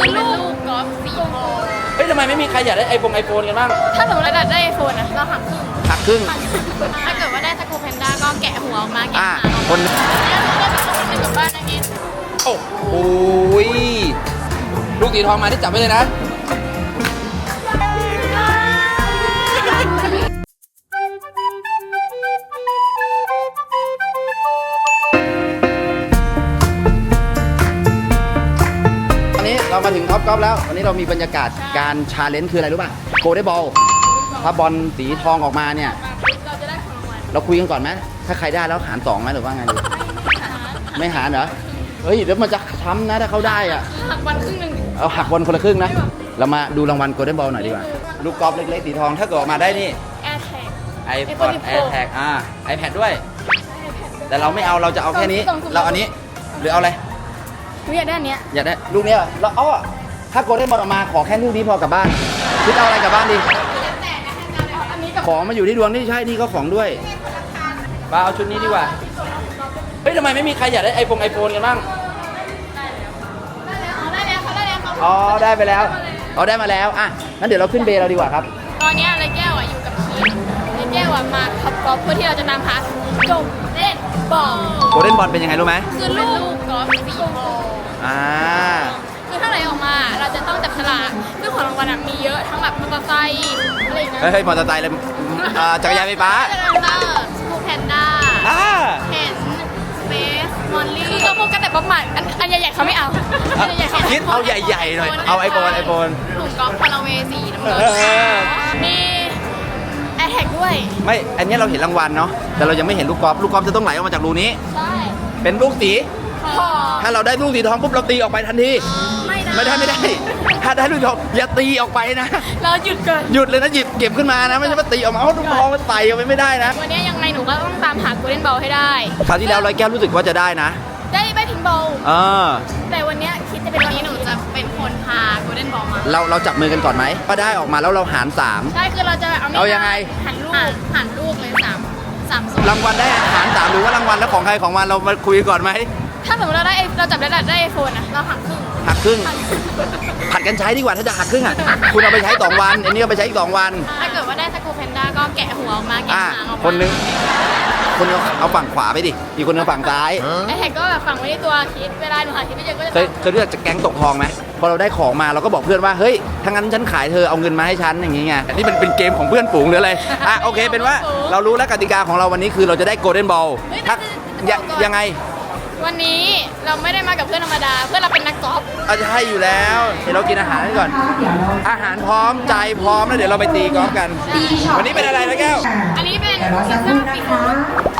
คือลูกกอล์ฟสีทองเฮ้ยทำไมไม่มีใครอยากได้ไอโฟนไอโฟนกันบ้างถ้าสมมติเราได้ไอโฟนอะเราหักครึ่งหักครึ่ง ถ้าเกิดว่าได้สกูแพนด้าก็แกะหัวออกมาแกะอ่าหางออกคน มาแล้วเราได้เป็นคนหนึ่งกับบ้านนะกินโอ้โหยลูกสีทองมาที่จับไว้เลยนะ เรามาถึงท็อปกอล์ฟแล้ว วันนี้เรามีบรรยากาศการชาเลนจ์คืออะไรรู้ป่ะโกลเด้บอลถ้าบอลสีทองออกมาเนี่ย เราจะได้ของรางวัลเราคุยกันก่อนไหมถ้าใครได้แล้วหารสองไหมหรือว่าไงดีไม่หารเหรอเฮ้ยเดี๋ยวมันจะช้ำนะถ้าเขาได้อะหักวันครึ่งหนึ่งเอาหักบอลคนละครึ่งนะ เรามาดูรางวัลโกลเด้นบอลหน่อยดีกว่า ลูกกอล์ฟเล็กๆสีทองถ้าเกิดออกมาได้นี่ แอร์แท็ก iPod iPod AirTag อ่า iPad ด้วย แต่เราไม่เอาเราจะเอาแค่นี้ส่งส่งเราอันนี้ หรือเอาอะไร หนูอยากได้อันเนี้ยอยากได้ลูกเนี้ยเราอ้อ ถ้าโกลเด้นบอลออกมาขอแค่ลูกนี้พอกลับบ้านคิดเอาอะไรกลับบ้านดีอันนี้กับของมาอยู่ที่ดวงนี่ใช่นี่ก็ของด้วยมาเอาชุดนี้ดีกว่าเฮ้ยทำไมไม่มีใครอยากได้ไอโฟนไอโฟนกันบ้างได้แล้วอ๋อได้แล้วเขาได้แล้วเขาอ๋อได้ไปแล้วอ๋อได้มาแล้วอะงั้นเดี๋ยวเราขึ้นเบย์เราดีกว่าครับ ตอนเนี้ยไรแก้วอะอยู่กับพีทไรแก้วอะมาขับกอล์ฟเพื่อที่เราจะนำพาจบเล่นบอลโกลเด้นบอลเป็นยังไงรู้ไหมคือลูกกอล์ฟสีทองอ่าคือถ้า ไหนออกมา เราจะต้องจับฉลากซึ่งของรางวัลอะมีเยอะทั้งแบบมอเตอร์ไซค์อะไรอย่างเงี้ยเฮ้ยมอเตอร์ไซค์เลยอ่าจักรยานไฟฟ้าเจอร์เตอร์สกูแพนด้าอ่าเห็นสเปซมอลลี่คือก็พูดกันแต่ประมาณอันอันใหญ่ๆเขาไม่เอาอันใหญ่ๆเขาคิดเอาใหญ่ๆหน่อยเอาไอโฟนไอโฟนถุงกอล์ฟพาราเวย์สีน้ำเงินเออ มีแอร์แท็กด้วยไม่ อันนี้เราเห็นรางวัลเนาะ แต่เรายังไม่เห็นลูกกอล์ฟลูกกอล์ฟจะต้องไหลออกมาจากรูนี้ ใช่เป็นลูกสี พอ ถ้าเราได้ลูกสีทองปุ๊บเราตีออกไปทันทีไม่ ได้ไม่ได้ไม่ได้ ถ้าได้ลูกสีทองอย่าตีออกไปนะ เราหยุดเกินหยุดเลยนะหยิบเก็บขึ้นมานะ ไม่ใช่ว่าตีออกมาเอาลูกทองมาใส่ออกไปไม่ได้นะวันนี้ยังไงหนูก็ต้องตามหาโกลเด้นบอลให้ได้ คราวที่แล้วร้อยแก้วรู้สึกว่าจะได้นะ ได้ไปทิ้งบอลเออแต่วันเนี้ยคิดจะเป็นวันนี้หนูจะเป็นคนพาโกลเด้นบอลมา เราเราจับมือกันก่อนไหมก็ได้ออกมาแล้วเราหารสามใช่คือเราจะเอาเอายังไงหันลูกหันลูกเลยสามสามโซนรางวัลได้หารสามหรือว่ารางวัลแล้วของใครของมันเรามาคุยก่อนไหมถ้าสมมติเราได้เราจับได้ได้ไอโฟนอะเราหัก ครึ่งหักครึ่ง ผัดกันใช้ดีกว่าถ้าจะหักครึ่งอะ คุณเอาไปใช้สองวัน อันนี้เอาไปใช้อีกสองวัน ถ้าเกิดว่าได้สกูแพนด้าก็แกะหัวออกมาแกะอ่าหางออกมาคนนึง คนนึงเอาฝั่งขวาไปดิ อีกคนนึงฝั่งซ้าย ไอแท็กก็แบบฝังไว้ในตัวคิดเวลาหนูหาคิดไม่เจอก็จะเคยเคยเลือกจะแก๊งตกทองไหมพอเราได้ของมาเราก็บอกเพื่อนว่าเฮ้ยถ้างั้นฉันขายเธอเอาเงินมาให้ฉันอย่างงี้ไงนี่มันเป็นเกมของเพื่อนฝูงหรืออะไรอะโอเคเป็นว่าเรารู้แล้วกติกาของเราวันนี้คือเราจะได้โกลเด้นบอลเฮ้ยถ้าแต่ยะจะบอกก่อนยังไง วันนี้เราไม่ได้มากับเพื่อนธรรมดา เพื่อนเราเป็นนักกอล์ฟเอาจะให้อยู่แล้ว เดี๋ยวเรากินอาหารกันก่อน อาหารพร้อมใจพร้อมแล้วเดี๋ยวเราไปตีกอล์ฟกัน วันนี้เป็นอะไรนะแก้ว อันนี้เป็นพิซซ่าซีฟู้ด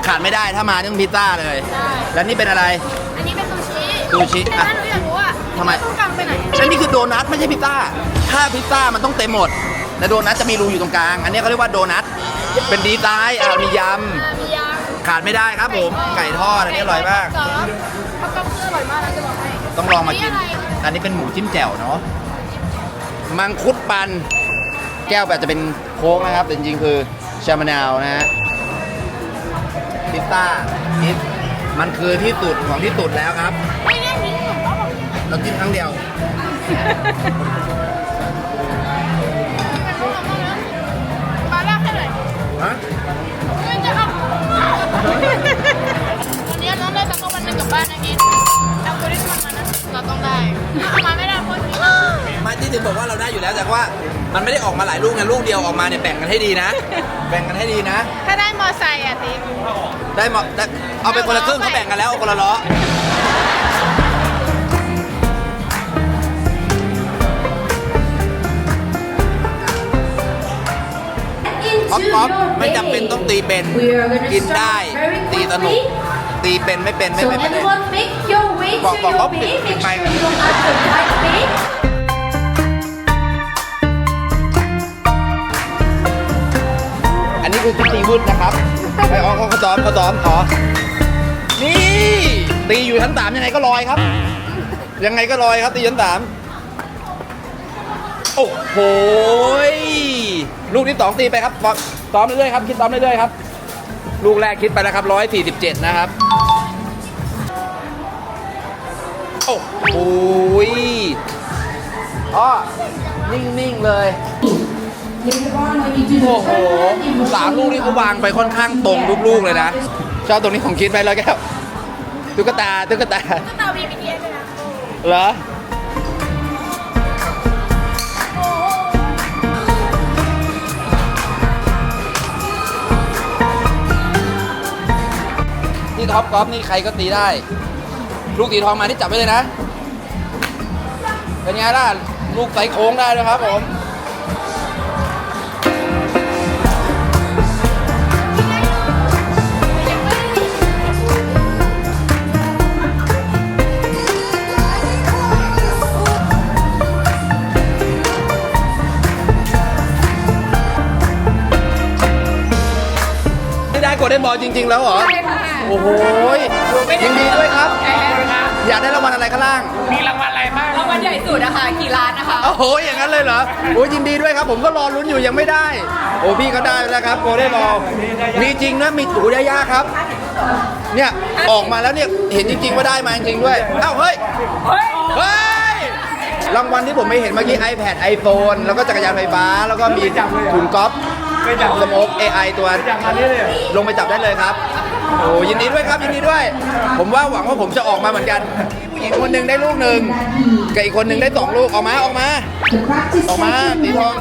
ขาดไม่ได้ถ้ามาต้องพิซซ่าเลยใช่แล้วนี่เป็นอะไร อันนี้เป็นซูชิซูชิแต่อะถ้าหนูอยากรู้ว่าทำไมต้องกางไปไหนอันนี้คือโดนัทไม่ใช่พิซซ่า ถ้าพิซซ่ามันต้องเต็มหมด และโดนัทจะมีรูอยู่ตรงกลาง อันนี้เขาเรียกว่าโดนัท เป็นดีไซน์อ่ามียอ่ามียางำ ขาดไม่ได้ครับผม ไก่ทอดอันนี้อร่อยมากกอล์ฟเขากอล์ฟคืออร่อยมากนะจะบอกให้ ต้องลองมากิน อันนี้อะไร อันนี้เป็นหมูจิ้มแจ่วเนาะ มังคุดปัน แก้วแบบจะเป็นโค้งนะครับ แต่จริงๆคือชามะนาวนะฮะ พิซซ่านี่มันคือที่สุดของที่สุดแล้วครับ ไม่ได้ทิ้งหนูก็บอกเรากินครั้งเดียวปลาลากให้หน่อยฮะ ถึงบอกว่าเราได้อยู่แล้วแต่ว่า มันไม่ได้ออกมาหลายลูกไงลูกเดียวออกมาเนี่ยแบ่งกันให้ดีนะ แบ่งกันให้ดีนะ ถ้าได้มอไซค์อะติ๊กได้หมดได้เอาไปคนละครึ่งเขาแบ่งกันแล้วคนละล้อป๊อปป๊อปไม่จำเป็นต้องตีเป็น กินได้ ตีสนุก ตีเป็นไม่เป็นไม่ So ไม่เป็นไร everyone make your way to บอกบอก your เขาปิด bay. ปิด Make ไม ค์ sure you don't have the right bay. อันนี้คือตีวืดนะครับไปอ๋อเขาเขาซ้อมเขาซ้อมอ๋อนี่ ตีอยู่ชั้นสามยังไงก็ลอยครับ ยังไงก็ลอยครับ ตีชั้นสามโอ้โหลูกที่สองตีไปครับซ้อมซ้อมเรื่อยๆครับคิดซ้อมเรื่อยๆครับ ลูกแรกคิดไปแล้วครับร้อยสี่สิบเจ็ดนะครับโอ้โหอ้อนิ่งๆเลย โอ้ the โห turn, it will สามลูกนี่เขาวางไปค่อนข้างตรงทุกลูกเลยนะ ชอบตรงนี้ของคิดไปแล้วแก้วตุ๊กตาตุ๊กตาก็ตาวีบีเอสเลยนะเหรอนี่ท็อปกอล์ฟนี่ใครก็ตีได้ ลูกตีทองมานี่จับไว้เลยนะ เป็นไงล่ะ ลูกใส่โค้งได้เลยครับผม บอลจริง ๆ แล้วเหรอโอ้โหยินดีด้วยครับ อยากได้รางวัลอะไรข้างล่าง มีรางวัลอะไรบ้าง รางวัลใหญ่สุดนะคะกี่ล้านนะคะ โอ้โห อย่างนั้นเลยเหรอ โอ้ยินดีด้วยครับ ผมก็รอลุ้นอยู่ยังไม่ได้ โอ้พี่ก็ได้แล้วครับโกได้รอมีจริงนะมีถูได้ยากครับ เนี่ย ออกมาแล้วเนี่ย เห็นจริง ๆ ว่าได้มาจริงๆด้วยเอ้าเฮ้ย เฮ้ย รางวัลที่ผมไม่เห็นเมื่อกี้ iPad iPhone แล้วก็จักรยานไฟฟ้า แล้วก็มีถุงก๊อล์ฟ สโมก AI ตัวลงไปจับได้เลยครับ โอ้ยินดีด้วยครับยินดีด้วย ผมว่าหวังว่าผมจะออกมาเหมือนกัน ผู้หญิงคนหนึ่งได้ลูกหนึ่งกับอีกคนหนึ่งได้สองลูกออกมาออกมา The practice ออกมาสีทอง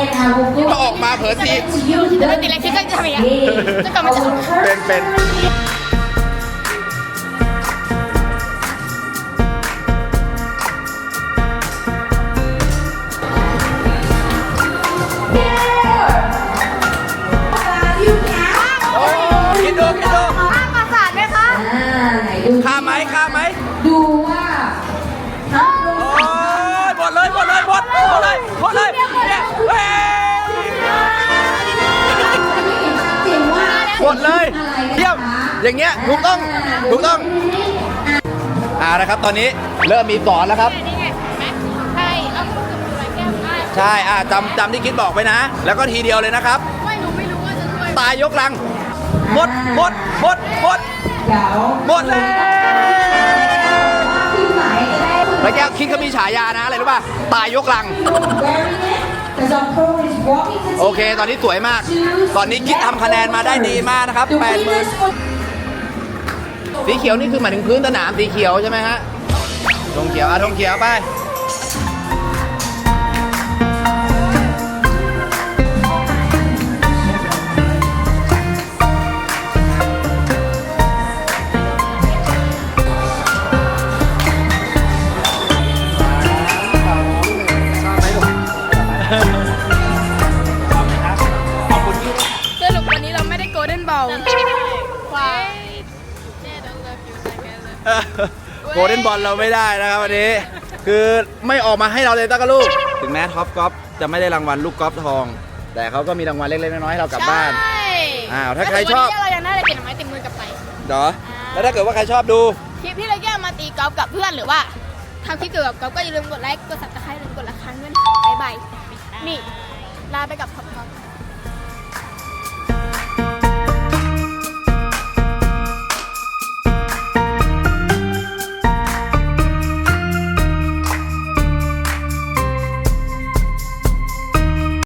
and I will go ก็ออกมาเผลอสี to you เดี๋ยวเราติดอะไรคิดก็จะทำอย่างนี้จะกลับมาจะเป็นเป็น you คิดดูคิดดูข้ามประสาทไหมคะอ่าไหนดูข้ามไหมข้ามไหมดูว่าทั้งลงโอ้ยหมดเลยหมดเลยหมดหมดเลยหมดเลยเนี่ยเฮ้ยไม่เห็นชัดเจนว่าหมดเลยเยี่ยมอย่างเงี้ยถูกต้องถูกต้องอ่านะครับตอนนี้เริ่มมีสอนแล้วครับใช่ใช่อ่าจำจำที่คิดบอกไปนะ แล้วก็ทีเดียวเลยนะครับ ไม่หนูไม่รู้ว่าจะช่วยตายยกลัง หมดหมดหมดหมดเดี๋ยวหมดแล้วว่าทีมไหนจะได้แล้วแก้วคิดเขามีฉายานะอะไรรู้ป่ะตายยกลัง wearing it the Zonko is walking to โอเค ตอนนี้สวยมาก ตอนนี้คิดทำคะแนนมาได้ดีมากนะครับ the แปดหมื่น winners for สีเขียวนี่คือหมายถึงพื้นสนามสีเขียวใช่ไหมฮะธงเขียวอะธงเขียวไป โกลเด้นบอลเราไม่ได้นะครับวันนี้ คือไม่ออกมาให้เราเลยตั้งกลูก ถึงแม้ท็อปกอล์ฟจะไม่ได้รางวัลลูกกอล์ฟทอง แต่เขาก็มีรางวัลเล็กๆน้อยๆให้เรากลับบ้าน ใช่อ้าวถ้าใครชอบวันนี้เรายังได้อะไรติดไม้ติดมือกลับไปเหรอแล้วถ้าเกิดว่าใครชอบดู คลิปที่เราแก้มาตีกอล์ฟกับเพื่อนหรือว่าทำคลิปเกี่ยวกับกอล์ฟก็อย่าลืมกดไลค์ กดซับสไครต์หรือกดละครั้งด้วยนะคะบ๊ายบาย นี่ ลาไปกับท็อปกอล์ฟ